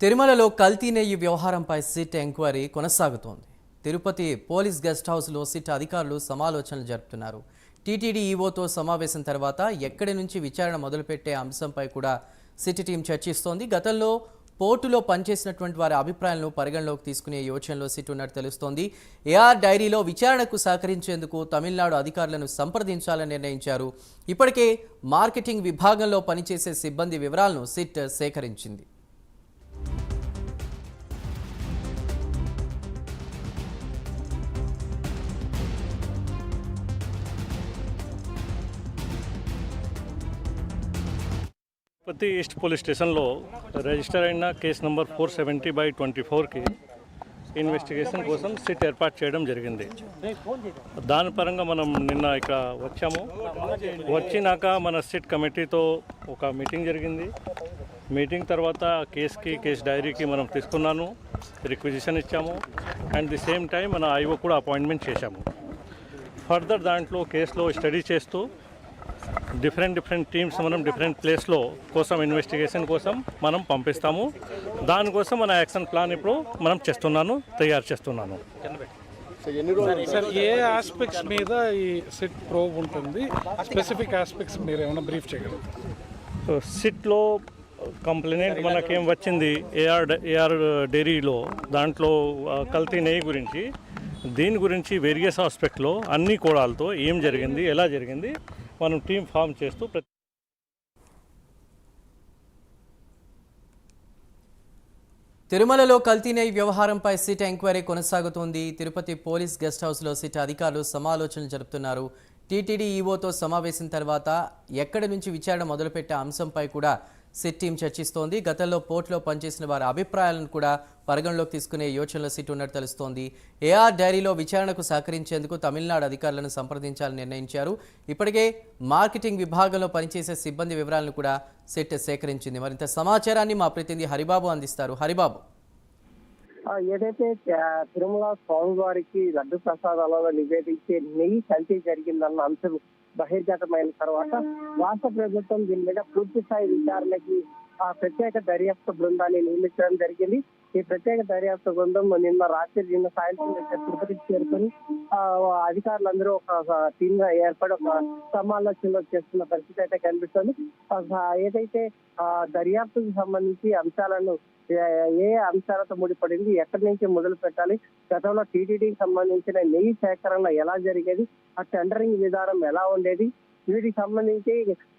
తిరుమలలో కల్తీ నెయ్యి వ్యవహారంపై సిట్ ఎంక్వైరీ కొనసాగుతోంది. తిరుపతి పోలీస్ గెస్ట్ హౌస్లో సిట్ అధికారులు సమాలోచనలు జరుపుతున్నారు. టీటీడీ ఈవోతో సమావేశం తర్వాత ఎక్కడి నుంచి విచారణ మొదలుపెట్టే అంశంపై కూడా సిట్ టీం చర్చిస్తోంది. గతంలో పోర్టులో పనిచేసినటువంటి వారి అభిప్రాయాలను పరిగణలోకి తీసుకునే యోచనలో సిట్ ఉన్నట్టు తెలుస్తోంది. ఏఆర్ డైరీలో విచారణకు సహకరించేందుకు తమిళనాడు అధికారులను సంప్రదించాలని నిర్ణయించారు. ఇప్పటికే మార్కెటింగ్ విభాగంలో పనిచేసే సిబ్బంది వివరాలను సిట్ సేకరించింది. తిరుపతి ఈస్ట్ పోలీస్ స్టేషన్లో రిజిస్టర్ అయిన case number four seventy by twenty ఫోర్కి ఇన్వెస్టిగేషన్ కోసం సిట్ ఏర్పాటు చేయడం జరిగింది. దాని పరంగా మనం నిన్న ఇక్కడ వచ్చాము. వచ్చినాక మన సిట్ కమిటీతో ఒక మీటింగ్ జరిగింది. మీటింగ్ తర్వాత కేసుకి కేసు డైరీకి మనం తీసుకున్నాను రిక్విజిషన్ ఇచ్చాము. అండ్ ది సేమ్ టైం మన ఐఓ కూడా అపాయింట్మెంట్ చేశాము. ఫర్దర్ దాంట్లో కేసులో స్టడీ చేస్తూ డిఫరెంట్ డిఫరెంట్ టీమ్స్ మనం డిఫరెంట్ ప్లేస్లో కోసం ఇన్వెస్టిగేషన్ కోసం మనం పంపిస్తాము. దానికోసం మన యాక్షన్ ప్లాన్ ఇప్పుడు మనం చేస్తున్నాను తయారు చేస్తున్నాను. సార్ ఏ ఆస్పెక్ట్స్ మీద ఈ సిట్ ప్రోబ్ ఉంటుంది? స్పెసిఫిక్ ఆస్పెక్ట్స్ మీరు ఏమైనా బ్రీఫ్ చేయగలరు? సో సిట్లో కంప్లైంట్ మనకేం వచ్చింది? ఏఆర్ ఏఆర్ డైరీలో దాంట్లో కల్తీ నెయ్యి గురించి దీని గురించి వేరియస్ ఆస్పెక్ట్లో అన్ని కోణాలతో ఏం జరిగింది ఎలా జరిగింది మనం టీం ఫామ్ చేస్తూ ప్రతి తిరుమలలో కల్తీ వ్యవహారంపై సిట్ ఎంక్వైరీ కొనసాగుతోంది. తిరుపతి పోలీస్ గెస్ట్ హౌస్లో సిట్ అధికారులు సమాలోచనలు జరుపుతున్నారు. టీటీడీ ఈవోతో సమావేశం తర్వాత ఎక్కడి నుంచి విచారణ మొదలుపెట్టే అంశంపై కూడా సిట్ టీం చర్చిస్తోంది. గతంలో పోర్టులో పనిచేసిన వారి అభిప్రాయాలను కూడా పరిగణలోకి తీసుకునే యోచనలో సిట్ ఉన్నట్టు తెలుస్తోంది. ఏఆర్ డైరీలో విచారణకు సహకరించేందుకు తమిళనాడు అధికారులను సంప్రదించాలని నిర్ణయించారు. ఇప్పటికే మార్కెటింగ్ విభాగంలో పనిచేసే సిబ్బంది వివరాలను కూడా సిట్ సేకరించింది. మరింత సమాచారాన్ని మా ప్రతినిధి హరిబాబు అందిస్తారు. హరిబాబు. ఏదైతే తిరుమల స్వామివారికి లడ్డు ప్రసాదాలలో నివేదించే నెయ్యి కల్తీ జరిగిందన్న అంశం బహిర్గతమైన తర్వాత రాష్ట్ర ప్రభుత్వం దీని మీద పూర్తి స్థాయి విచారణకి ఆ ప్రత్యేక దర్యాప్తు బృందాన్ని నియమించడం జరిగింది. ఈ ప్రత్యేక దర్యాప్తు బృందం నిన్న రాత్రి నిన్న సాయంత్రం తిరుపతికి చేరుకొని ఆ, అధికారులందరూ ఒక టీమ్గా ఏర్పడి ఒక సమాలోచనలో చేస్తున్న పరిస్థితి అయితే కనిపిస్తుంది. ఏదైతే ఆ దర్యాప్తుకు సంబంధించి అంశాలను ఏ- ఏ అంశాలతో ముడిపడింది ఎక్కడి నుంచి మొదలు పెట్టాలి గతంలో టీటీడీకి సంబంధించిన నెయ్యి సేకరణ ఎలా జరిగేది ఆ టెండరింగ్ విధానం ఎలా ఉండేది వీటికి సంబంధించి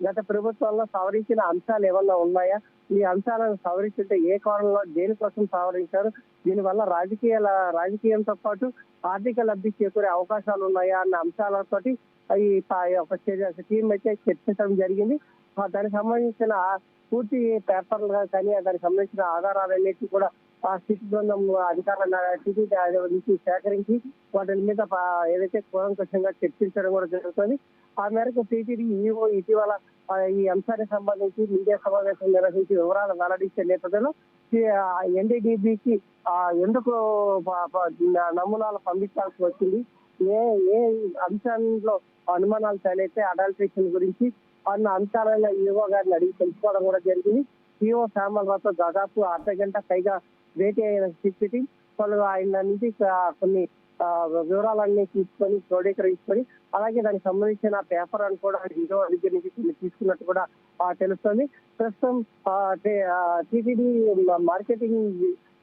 గత ప్రభుత్వంలో సవరించిన అంశాలు ఏమన్నా ఉన్నాయా? ఈ అంశాలను సవరించుంటే ఏ కోణంలో దేనికోసం సవరించారు? దీనివల్ల రాజకీయ రాజకీయంతో పాటు ఆర్థిక లబ్ధి చేకూరే అవకాశాలు ఉన్నాయా అన్న అంశాలతోటి ఈ ఒక టీం అయితే చర్చించడం జరిగింది. దానికి సంబంధించిన పూర్తి పేపర్లు కానీ దానికి సంబంధించిన ఆధారాలన్నిటి కూడా ఆ స్థితి బృందం అధికారుల నుంచి సేకరించి వాటి మీద ఏదైతే కూలంకషంగా చర్చించడం కూడా జరుగుతుంది. ఆ మేరకు టీటీడీ ఈఓ ఇటీవల ఈ అంశానికి సంబంధించి మీడియా సమావేశం నిర్వహించి వివరాలు వెల్లడించే నేపథ్యంలో ఎన్డీడీబీకి ఎందుకు నమూనాలు పంపించాల్సి వచ్చింది? ఏ ఏ అంశంలో అనుమానాలు తలైతే అడల్ట్రేషన్ గురించి అన్న అంశాలలో ఈఓ గారిని అడిగి తెలుసుకోవడం కూడా జరిగింది. ఈఓ శ్యామలరావుతో దాదాపు అర్ధ గంట పైగా భేటీ అయిన స్థితి పలు ఆయన నుంచి కొన్ని వివరాలన్నీ తీసుకొని క్రోడీకరించుకొని అలాగే దానికి సంబంధించిన పేపర్ అని కూడా ఇంకో దగ్గర నుంచి కొన్ని తీసుకున్నట్టు కూడా తెలుస్తుంది. ప్రస్తుతం టీటీడీ మార్కెటింగ్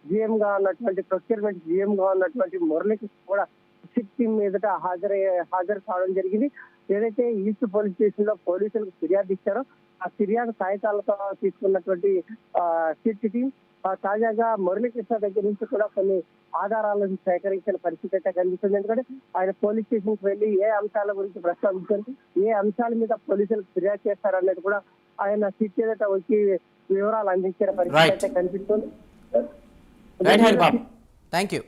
జిఎం గా ఉన్నటువంటి ప్రొక్యూర్మెంట్ జిఎం గా ఉన్నటువంటి మురళికి కూడా సిట్ టీమ్ ఎదుట హాజరై హాజరు కావడం జరిగింది. ఏదైతే ఈస్ట్ పోలీస్ స్టేషన్లో పోలీసులకు ఫిర్యాదు ఇచ్చారో ఆ ఫిర్యాదు కాగితాలతో తీసుకున్నటువంటి సిట్ టీం తాజాగా మురళీకృష్ణ దగ్గర నుంచి కూడా కొన్ని ఆధారాలను సేకరించిన పరిస్థితి అయితే కనిపిస్తుంది. ఎందుకంటే ఆయన పోలీస్ స్టేషన్కి వెళ్ళి ఏ అంశాల గురించి ప్రస్తావించారు ఏ అంశాల మీద పోలీసులకు ఫిర్యాదు చేస్తారనేది కూడా ఆయన సిట్ ఎదుట వచ్చి వివరాలు అందించిన పరిస్థితి. అయితే కనిపిస్తుంది. Thank you